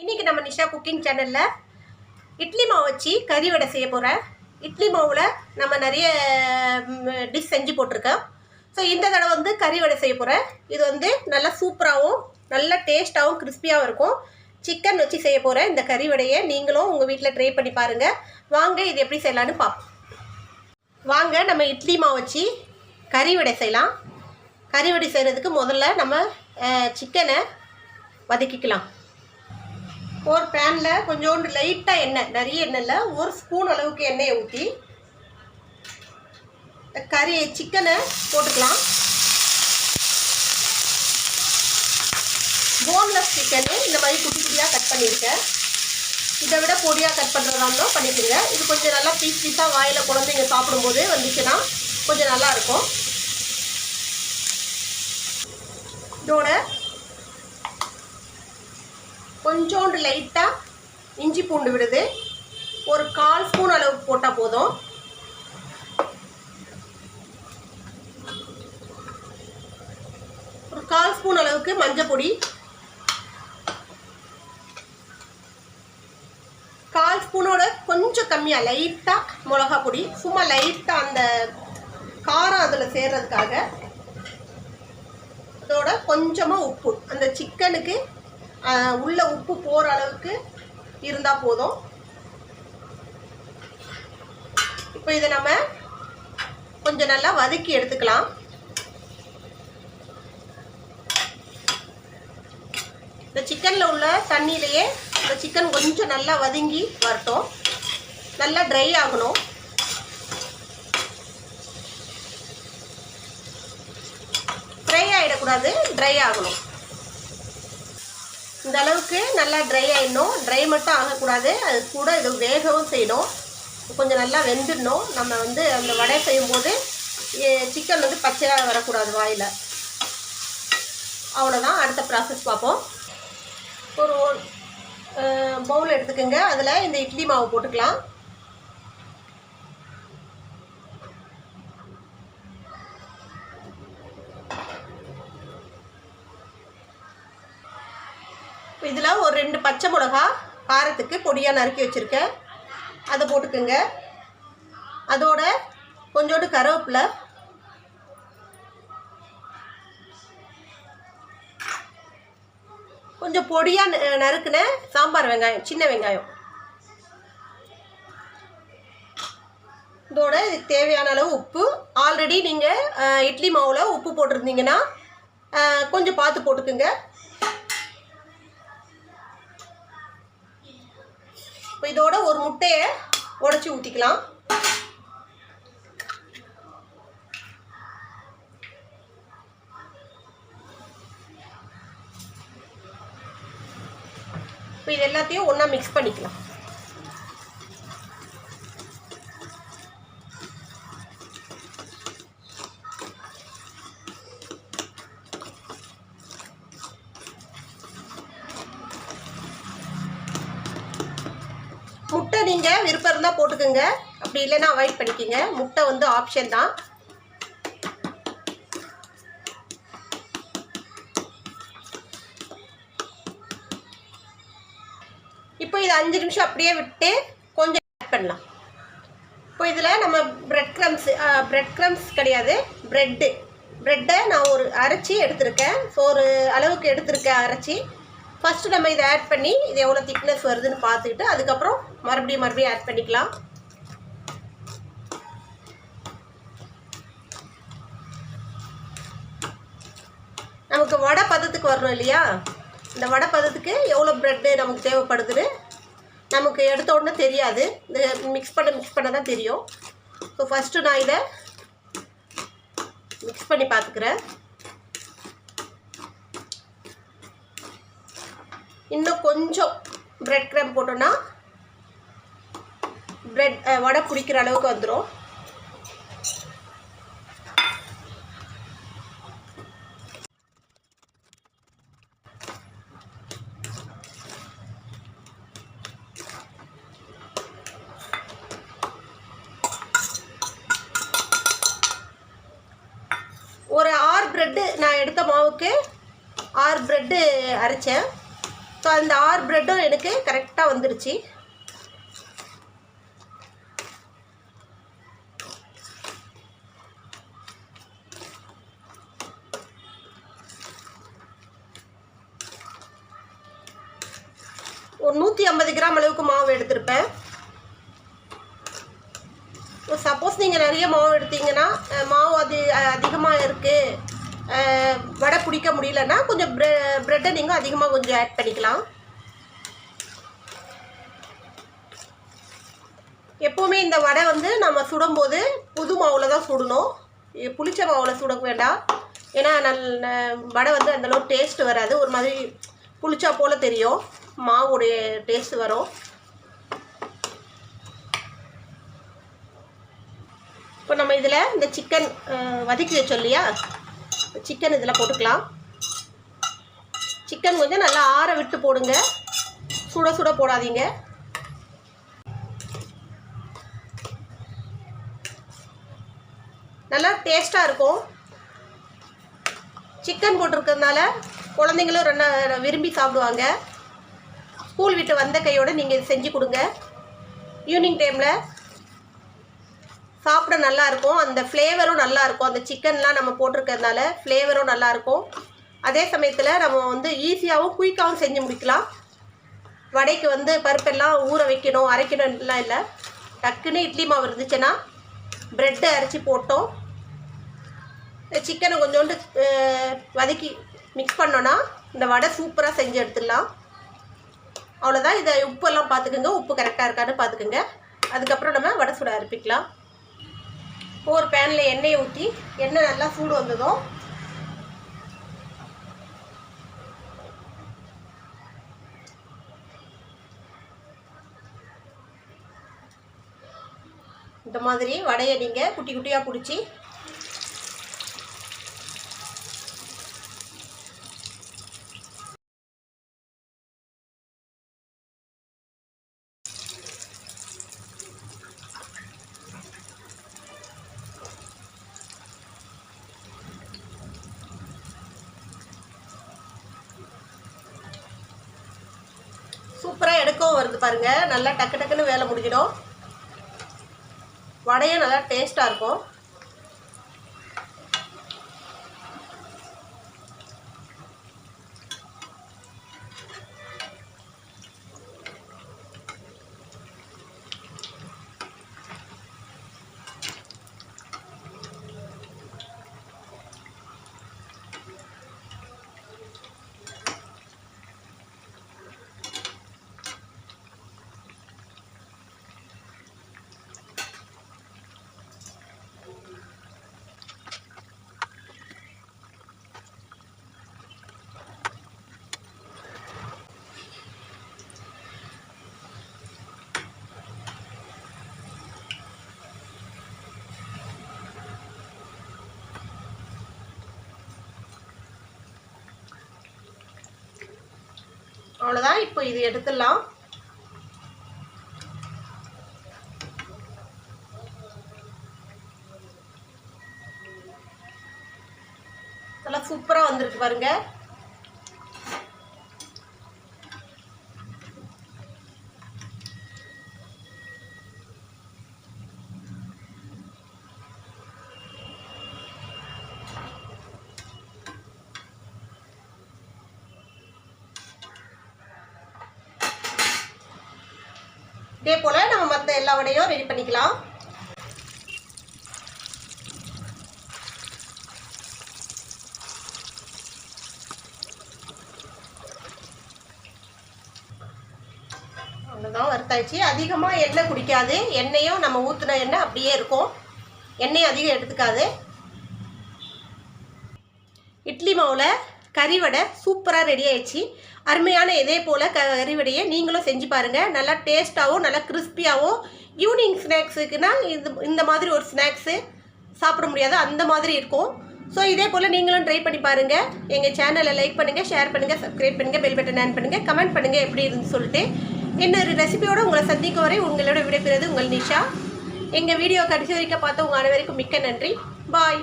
இன்னைக்கு நம்ம நிஷா குக்கிங் சேனலில் இட்லி மாவு வச்சு கறி வடை செய்ய போகிறேன் இட்லி மாவில் நம்ம நிறைய டிஷ் செஞ்சு போட்டிருக்கோம் ஸோ இந்த தடவை வந்து கறி வடை செய்ய போகிறேன் இது வந்து நல்லா சூப்பராகவும் நல்ல டேஸ்ட்டாகவும் கிறிஸ்பியாகவும் இருக்கும். சிக்கன் வச்சு செய்ய போகிறேன் இந்த கறி வடையை நீங்களும் உங்கள் வீட்டில் ட்ரை பண்ணி பாருங்கள் வாங்க இது எப்படி செய்யலான்னு பார்ப்போம் வாங்க நம்ம இட்லி மாவு வச்சு கறி வடை செய்யலாம். கறி வடை செய்கிறதுக்கு முதல்ல நம்ம சிக்கனை வதக்கிக்கலாம். ஒரு பேனில் கொஞ்சோண்டு லைட்டாக எண்ணெய் நிறைய எண்ணெய் இல்லை ஒரு ஸ்பூன் அளவுக்கு எண்ணெயை ஊற்றி கறி சிக்கனை போட்டுக்கலாம். போன்லெஸ் சிக்கனு இந்த மாதிரி குட்டி குட்டியாக கட் பண்ணியிருக்கேன். இதை விட பொடியாக கட் பண்ணுறதா இருந்தாலும் பண்ணிக்கோங்க இது கொஞ்சம் நல்லா பீஸ் பீஸாக வாயில் குழந்தைங்க சாப்பிடும்போது வந்துச்சுன்னா கொஞ்சம் நல்லா இருக்கும். இதோட கொஞ்சோண்டு லைட்டாக இஞ்சி பூண்டு விடுது. ஒரு கால் ஸ்பூன் அளவுக்கு போட்டால் போதும். ஒரு கால் ஸ்பூன் அளவுக்கு மஞ்சள் பொடி. கால் ஸ்பூனோட கொஞ்சம் கம்மியாக லைட்டாக மிளகா பொடி. சும்மா லைட்டாக அந்த காரம் அதில் சேர்றதுக்காக. அதோட கொஞ்சமாக உப்பு. அந்த சிக்கனுக்கு உள்ள உப்பு போகிற அளவுக்கு இருந்தால் போதும். இப்போ இதை நம்ம கொஞ்சம் நல்லா வதக்கி எடுத்துக்கலாம். இந்த சிக்கனில் உள்ள தண்ணியிலையே இந்த சிக்கன் கொஞ்சம் நல்லா வதங்கி வரட்டும். நல்லா ட்ரை ஆகணும். ஃப்ரை ஆகிடக்கூடாது ட்ரை ஆகணும். இந்த அளவுக்கு நல்லா ட்ரை ஆகிடணும் ட்ரை மட்டும் ஆகக்கூடாது. அது கூட இது வேகவும் செய்யணும். கொஞ்சம் நல்லா வெந்துடணும். நம்ம வந்து அந்த வடை செய்யும்போது சிக்கன் வந்து பச்சையாக வரக்கூடாது வாயில். அவ்வளோதான் அடுத்த ப்ராசஸ் பார்ப்போம். ஒரு பவுல் எடுத்துக்கோங்க. அதில் இந்த இட்லி மாவு போட்டுக்கலாம். இதில் ஒரு ரெண்டு பச்சை மிளகா காரத்துக்கு பொடியாக நறுக்கி வச்சுருக்கேன். அதை போட்டுக்கோங்க. அதோட கொஞ்சோண்டு கருவேப்பிலை. கொஞ்சம் பொடியாக நறுக்குன சாம்பார் வெங்காயம் சின்ன வெங்காயம். இதோட தேவையான அளவு உப்பு. ஆல்ரெடி நீங்கள் இட்லி மாவில் உப்பு போட்டிருந்தீங்கன்னா கொஞ்சம் பார்த்து போட்டுக்குங்க. இதோட ஒரு முட்டையை உடச்சி ஊற்றிக்கலாம் இப்போ இது எல்லாத்தையும் ஒன்றா மிக்ஸ் பண்ணிக்கலாம். நீங்கள் விருப்பம் இருந்தால் போட்டுக்கோங்க. அப்படி இல்லைன்னா அவாய்ட் பண்ணிக்கோங்க. முட்டை வந்து ஆப்ஷன் தான். இப்போ இது அஞ்சு நிமிஷம் அப்படியே விட்டு கொஞ்சம் ஆட் பண்ணலாம். இப்போ இதில் நம்ம பிரெட் க்ரம்ஸ் பிரெட் க்ரம்ஸ் கிடையாது. ப்ரெட்டு ப்ரெட்டை நான் ஒரு அரைச்சி எடுத்திருக்கேன். ஸோ ஒரு அளவுக்கு எடுத்திருக்கேன் அரைச்சி. ஃபஸ்ட்டு நம்ம இதை ஆட் பண்ணி இது எவ்வளோ திக்னஸ் வருதுன்னு பார்த்துக்கிட்டு அதுக்கப்புறம் மறுபடியும் மறுபடியும் ஆட் பண்ணிக்கலாம். நமக்கு வடை பதத்துக்கு வரணும் இல்லையா? இந்த வடை பதத்துக்கு எவ்வளோ ப்ரெட்டு நமக்கு தேவைப்படுதுன்னு நமக்கு எடுத்த உடனே தெரியாது. இந்த மிக்ஸ் பண்ண மிக்ஸ் பண்ண தான் தெரியும். ஸோ ஃபஸ்ட்டு நான் இதை மிக்ஸ் பண்ணி பார்த்துக்கிறேன். இன்னும் கொஞ்சம் ப்ரெட் க்ரம் போட்டோன்னா ப்ரெட் வடை பிடிக்கிற அளவுக்கு வந்துடும் ஒரு ஆறு ப்ரெட்டு நான் எடுத்த மாவுக்கு ஆறு ப்ரெட்டு அரைச்சேன். ஸோ அந்த ஆறு ப்ரெட்டும் எனக்கு கரெக்டாக வந்துருச்சு. ஒரு நூற்றி ஐம்பது கிராம் அளவுக்கு மாவு எடுத்திருப்பேன். சப்போஸ் நீங்கள் நிறைய மாவு எடுத்தீங்கன்னா மாவு அது அதிகமாக இருக்குது வடை பிடிக்க முடியலன்னா கொஞ்சம் ப்ரெ ப்ரெட்டை நீங்கள் அதிகமாக கொஞ்சம் ஆட் பண்ணிக்கலாம். எப்போவுமே இந்த வடை வந்து நம்ம சுடும்போது புது மாவில் தான் சுடணும். புளிச்ச மாவில் சுட வேண்டாம். ஏன்னா நல்ல வடை வந்து அந்தளவுக்கு டேஸ்ட் வராது. ஒரு மாதிரி புளிச்சா போல் தெரியும். மாவுடைய டேஸ்ட் வரும். இப்போ நம்ம இதில் இந்த சிக்கன் வதக்கி வச்சோம் இல்லையா? சிக்கன் இதில் போட்டுக்கலாம். சிக்கன் கொஞ்சம் நல்லா ஆற விட்டு போடுங்க. சுட சுட போடாதீங்க. நல்லா டேஸ்ட்டாக இருக்கும். சிக்கன் போட்டிருக்கிறதுனால குழந்தைங்களும் ரெண்டு விரும்பி சாப்பிடுவாங்க. ஸ்கூல் விட்டு வந்த கையோடு நீங்கள் இது செஞ்சு கொடுங்க. ஈவினிங் டைமில் சாப்பிட நல்லாயிருக்கும் அந்த ஃப்ளேவரும் நல்லாயிருக்கும். அந்த சிக்கன்லாம் நம்ம போட்டிருக்கிறதுனால ஃப்ளேவரும் நல்லாயிருக்கும். அதே சமயத்தில் நம்ம வந்து ஈஸியாகவும் குயிக்காகவும் செஞ்சு முடிக்கலாம். வடைக்கு வந்து பருப்பெல்லாம் ஊற வைக்கணும் அரைக்கணும்லாம் இல்லை. டக்குன்னு இட்லி மாவு இருந்துச்சுன்னா ப்ரெட்டை அரைச்சி போட்டோம். சிக்கனை கொஞ்சோண்டு வதக்கி மிக்ஸ் பண்ணோன்னா இந்த வடை சூப்பராக செஞ்சு எடுத்துடலாம். அவ்வளோதான் இதை உப்பெல்லாம் பார்த்துக்குங்க உப்பு கரெக்டாக இருக்கான்னு பார்த்துக்குங்க அதுக்கப்புறம் நம்ம வடை சுட அரைப்பிக்கலாம் ஒரு பேனில் எண்ணெயை ஊற்றி எண்ணெய் நல்லா சூடு வந்ததும் இந்த மாதிரி வடையை நீங்கள் குட்டி குட்டியாக பிடிச்சி சூப்பராக எடுக்கவும் வருது பாருங்கள் நல்லா டக்கு டக்குன்னு வேலை முடிஞ்சிடும். வடையும் நல்லா டேஸ்ட்டாக இருக்கும். அவ்வளோதான் இப்போ இது எடுத்துடலாம். நல்லா சூப்பராக வந்திருக்கு பாருங்க. இதே போல் நம்ம மற்ற எல்லா வடையும் ரெடி பண்ணிக்கலாம். அவ்வளோதான் வறுத்தாச்சு. அதிகமாக எண்ணெய் குடிக்காது. எண்ணெயும் நம்ம ஊற்றின எண்ணெய் அப்படியே இருக்கும். எண்ணெய் அதிகம் எடுத்துக்காது. இட்லி மாவில் கறிவடை சூப்பராக ரெடி ஆயிடுச்சு. அருமையான இதே போல் க கறிவடையை நீங்களும் செஞ்சு பாருங்கள் நல்லா டேஸ்ட்டாகவும் நல்லா கிறிஸ்பியாகவும் ஈவினிங் ஸ்நாக்ஸுக்குன்னா இது இந்த மாதிரி ஒரு ஸ்நாக்ஸு சாப்பிட முடியாது. அந்த மாதிரி இருக்கும். ஸோ இதே போல் நீங்களும் ட்ரை பண்ணி பாருங்கள் எங்கள் சேனலை லைக் பண்ணுங்கள் ஷேர் பண்ணுங்கள் சப்ஸ்கிரைப் பண்ணுங்கள் பெல் பட்டன் ஆன் பண்ணுங்கள் கமெண்ட் பண்ணுங்கள் எப்படி இருந்து சொல்லிட்டு. இன்னொரு ரெசிபியோடு உங்களை சந்திக்கும் வரை உங்களோட விடைபெறுவது உங்கள் நிஷா. எங்கள் வீடியோ கடைசி வரைக்கும் பார்த்து உங்கள் அனைவருக்கும் மிக்க நன்றி. பாய்